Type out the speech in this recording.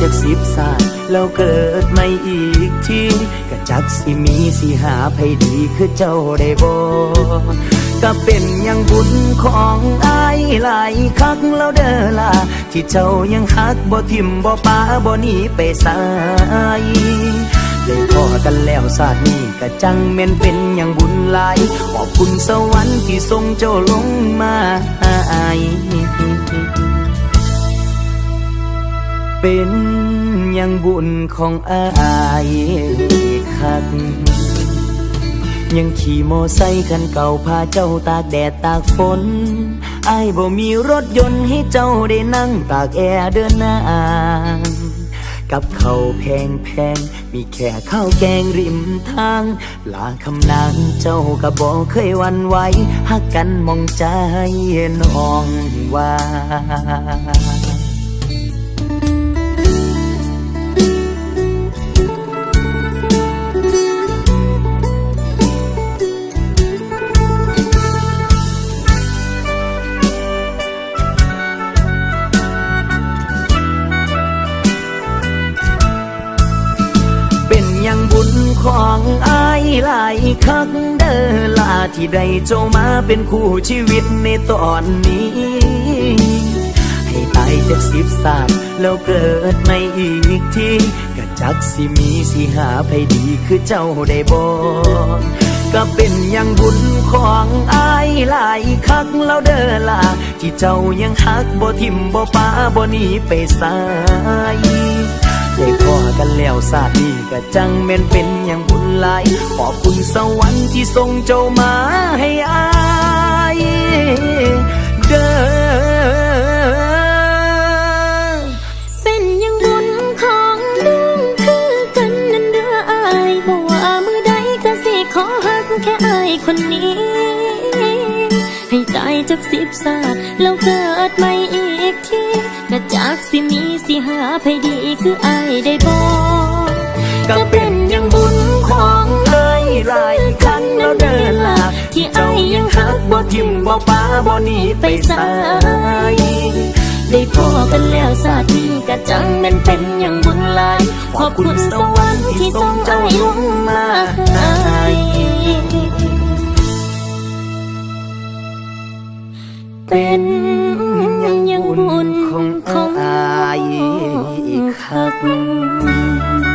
จากสิบศาสตร์แล้วเกิดไม่อีกทีก็จักสิมีสิหาไผดีคือเจ้าได้บ่ก็เป็นอยังบุญของอายหลายคักแล้วเด้อล่ะที่เจ้ายังหักบ่ทิมบ่ปาบ่หนีไปสายได้พอกันแล้วศาสตร์นี้ก็จังแม่นเป็นอย่างบุญหลาย ขอบคุณสวรรค์ที่ทรงเจ้าลงมาให้ เป็นย่างบุญของอายคัก ยังขี่มอไซค์คันเก่าพาเจ้าตากแดดตากฝนอายบ่มีรถยนต์ให้เจ้าได้นั่งตากแอร์เดินหน้ากับเขาแพงแพงมีแค่ข้าวแกงริมทาง ลาคำนางเจ้าก็บอกเคยวันไหวหักกันมองใจน้องว่า ญของอายหลายคักเด้อลาที่ได้เจ้ามาเป็นคู่ชีวิตในตอนนี้ ให้ตายจากสิบศาสตร์แล้วเกิดไม่อีกทีก็จักสิมีสิหาไผดีคือเจ้าได้บ่ก็เป็นอย่างบุญของอายหลายคักแล้วเด้อล่ะที่เจ้ายังหักบ่ทิมบ่ปาบ่หนีไปสาย ได้พอกันแล้วศาสนี้ก็จังแม่นเป็นอย่างบุญหลาย ขอบคุณสวรรค์ที่ทรงเจ้ามาให้อายเด้อเป็นอยังบุญของน้องคือกันนันเด้ออายบัวมือได้กะสี่ขอฮักแค่อ้ายคนนี้ ให้ตายจากสิบศาสตร์แล้วเกิดใหม่อีกที จากสิมีสิหาไผดีคืออายได้บอกก็เป็นอย่างบุญของเอ้ยหลายครั้งแล้วเดินลาที่เจ้ายังหักบ่ทิมบ่ป้าบ่หนีไปสายได้พอกันแล้วศาสตร์นี้ก็จังนั้นเป็นอย่างบุญหลายขอบคุณสวรรค์ที่ทรงใจลงมาให้เป็น คัก